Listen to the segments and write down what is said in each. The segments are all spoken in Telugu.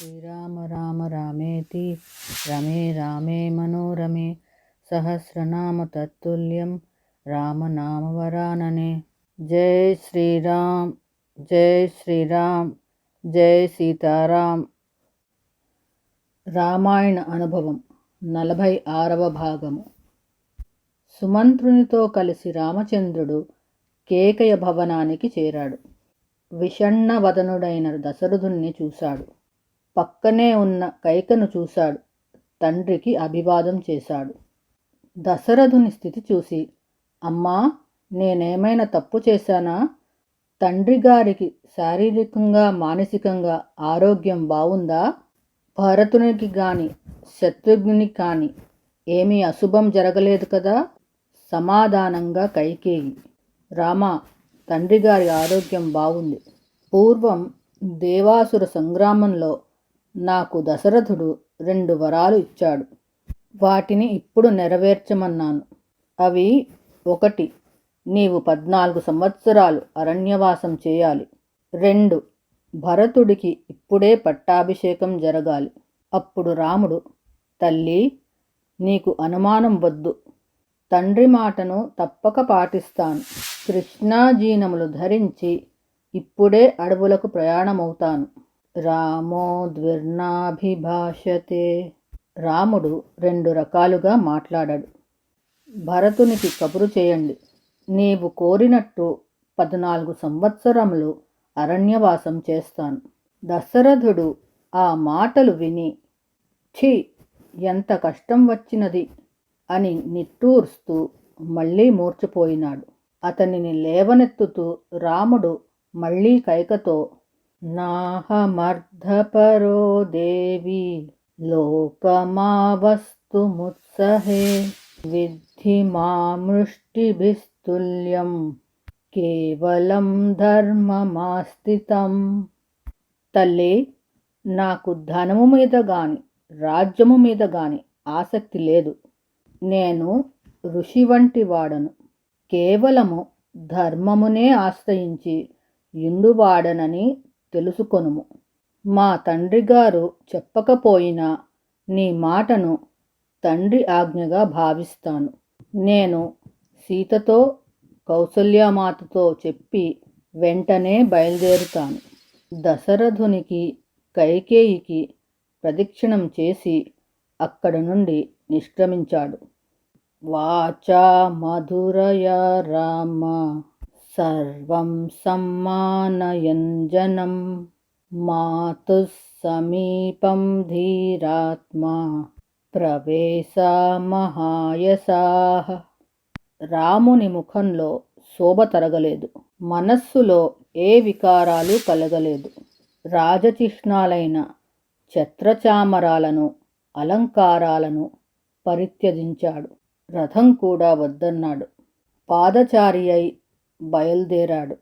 శ్రీరామ రామ రామేతి రమే రామే మనోరమే సహస్రనామ తత్తుల్యం రామనామవరాననే జై శ్రీరామ్ జై శ్రీరామ్ జై సీతారాం రామాయణ అనుభవం నలభై ఆరవ భాగము। సుమంత్రునితో కలిసి రామచంద్రుడు కేకయ భవనానికి చేరాడు. విషణ్ణవదనుడైన దశరథుణ్ణి చూశాడు. పక్కనే ఉన్న కైకను చూశాడు. తండ్రికి అభివాదం చేశాడు. దశరథుని స్థితి చూసి అమ్మా నేనేమైనా తప్పు చేశానా? తండ్రి గారికి శారీరకంగా మానసికంగా ఆరోగ్యం బాగుందా భరతునికి కానీ శత్రుఘ్నికి కానీ ఏమీ అశుభం జరగలేదు కదా? సమాధానంగా కైకేయి. రామా తండ్రి గారి ఆరోగ్యం బాగుంది పూర్వం దేవాసుర సంగ్రామంలో నాకు దశరథుడు రెండు వరాలు ఇచ్చాడు. వాటిని ఇప్పుడు నెరవేర్చమన్నాను. అవి ఒకటి నీవు పద్నాలుగు సంవత్సరాలు అరణ్యవాసం చేయాలి. రెండు భరతుడికి ఇప్పుడే పట్టాభిషేకం జరగాలి. అప్పుడు రాముడు తల్లి నీకు అనుమానం వద్దు. తండ్రి మాటను తప్పక పాటిస్తాను. కృష్ణాజీనములు ధరించి ఇప్పుడే అడవులకు ప్రయాణమవుతాను. రామో ద్విర్ణాభిభాషతే రాముడు రెండు రకాలుగా మాట్లాడాడు. భరతునికి కబురు చేయండి. నీవు కోరినట్టు పద్నాలుగు సంవత్సరములు అరణ్యవాసం చేస్తాను. దశరథుడు ఆ మాటలు విని ఛీ ఎంత కష్టం వచ్చినది అని నిట్టూర్స్తూ మళ్ళీ మూర్చిపోయినాడు. అతనిని లేవనెత్తుతూ రాముడు మళ్ళీ కైకతో నాహమర్ధపరో దేవి లోకమావస్తుముత్సహే విద్ధి మామృష్టిభిస్తుల్యం కేవలం ధర్మమాస్థితం తల్లి నాకు ధనము మీద గాని రాజ్యము మీద గాని ఆసక్తి లేదు. నేను ఋషి వంటి వాడను. కేవలము ధర్మమునే ఆశ్రయించి ఇండువాడనని తెలుసుకొనుము. మా తండ్రి గారు చెప్పకపోయినా నీ మాటను తండ్రి ఆజ్ఞగా భావిస్తాను. నేను సీతతో కౌసల్యమాతతో చెప్పి వెంటనే బయలుదేరుతాను. దశరథునికి కైకేయికి ప్రదక్షిణం చేసి అక్కడ నుండి నిష్క్రమించాడు. వాచా మధురయ రామ సర్వం సమ్మానయంజనం మాతు సమీపం ధీరాత్మా ప్రవేశా మహాయసాహ రాముని ముఖంలో శోభ తరగలేదు. మనస్సులో ఏ వికారాలు కలగలేదు. రాజచిహ్నాలైన ఛత్రచామరాలను అలంకారాలను పరిత్యజించాడు. రథం కూడా వద్దన్నాడు. పాదచారి అయి బయలుదేరాడు.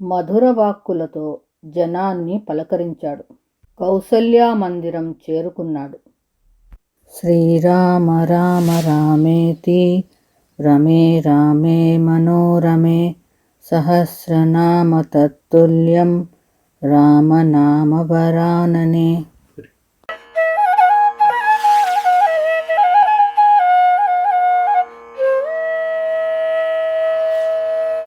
మధుర వాక్కులతో జనాన్ని పలకరించాడు. కౌసల్యా మందిరం చేరుకున్నాడు. శ్రీరామ రామ రామేతి రమే రామే మనోరమే సహస్రనామ తత్తుల్యం రామనామవరాననే